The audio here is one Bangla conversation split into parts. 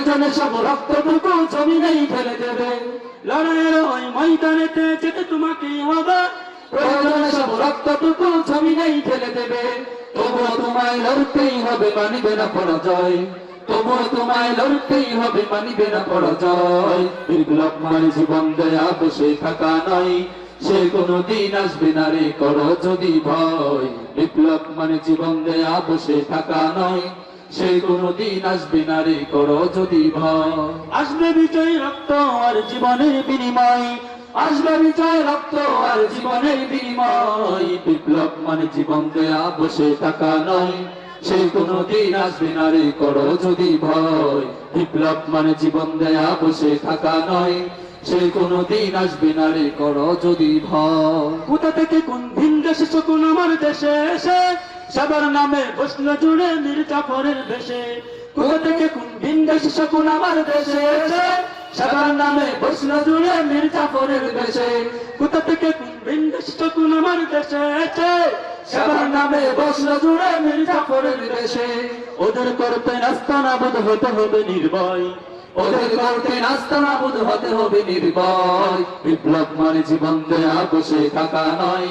প্রয়োজনে সব রক্তটুকু জমিনেই ফেলে দেবে। লড়াইয়ের ওই ময়দানেতে যেতে তোমাকেই হবে। প্রয়োজনে সব রক্তটুকু জমিনেই ফেলে দেবে। তবুও তোমায় লড়তেই হবে মানিবে না পরাজয়। তবুও তোমায় লড়তেই হবে মানিবে না পরাজয়। বিপ্লব মানে জীবন বসে থাকা সে কোনো দিন আসবে না রে করো যদি ভয়। বিপ্লব মানে জীবন দেয়া বসে থাকা নয়। সে কোনো দিন আসবে না রে করো যদি ভয়। আসবে বিজয় রক্ত আর জীবনের বিনিময়। আসবে বিজয় রক্ত আর জীবনের বিনিময়। বিপ্লব মানে জীবন দেয়া, বসে থাকা নয়। সে কোনো দিন আসবে না রে করো যদি ভয়। বিপ্লব মানে জীবন দেয়া, বসে থাকা নয়। সে কোনো দিন আসবে না রে করো যদি ভয়। কোথা থেকে কোন ভিন দেশে শকুন আমার দেশে এসে সবার নামে বসল জুড়ে জাফরের বেশে। কোথা থেকে কোন ভিন দেশে শকুন আমার দেশে এসে? সবার নামে বসল জুড়ে জাফরের বেশে। কোথা থেকে কোন ভিন দেশে শকুন আমার দেশে এসে? সবার নামে বসল জুড়ে মির্জাফরের দেশে ওদের করতে নাস্তা না বোধ হতে হবে নির্ভয়। হতে হবে নির্ভয়। বিপ্লব মানে জীবন দেয়া বসে থাকা নয়।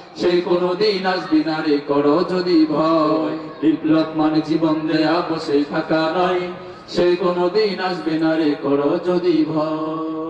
সে কোনো দিন আসবে না রে, করো যদি ভয়। বিপ্লব মানে জীবন দেয়া, বসে থাকা নয়। সেই কোনো দিন আসবে না রে, করো যদি ভয়।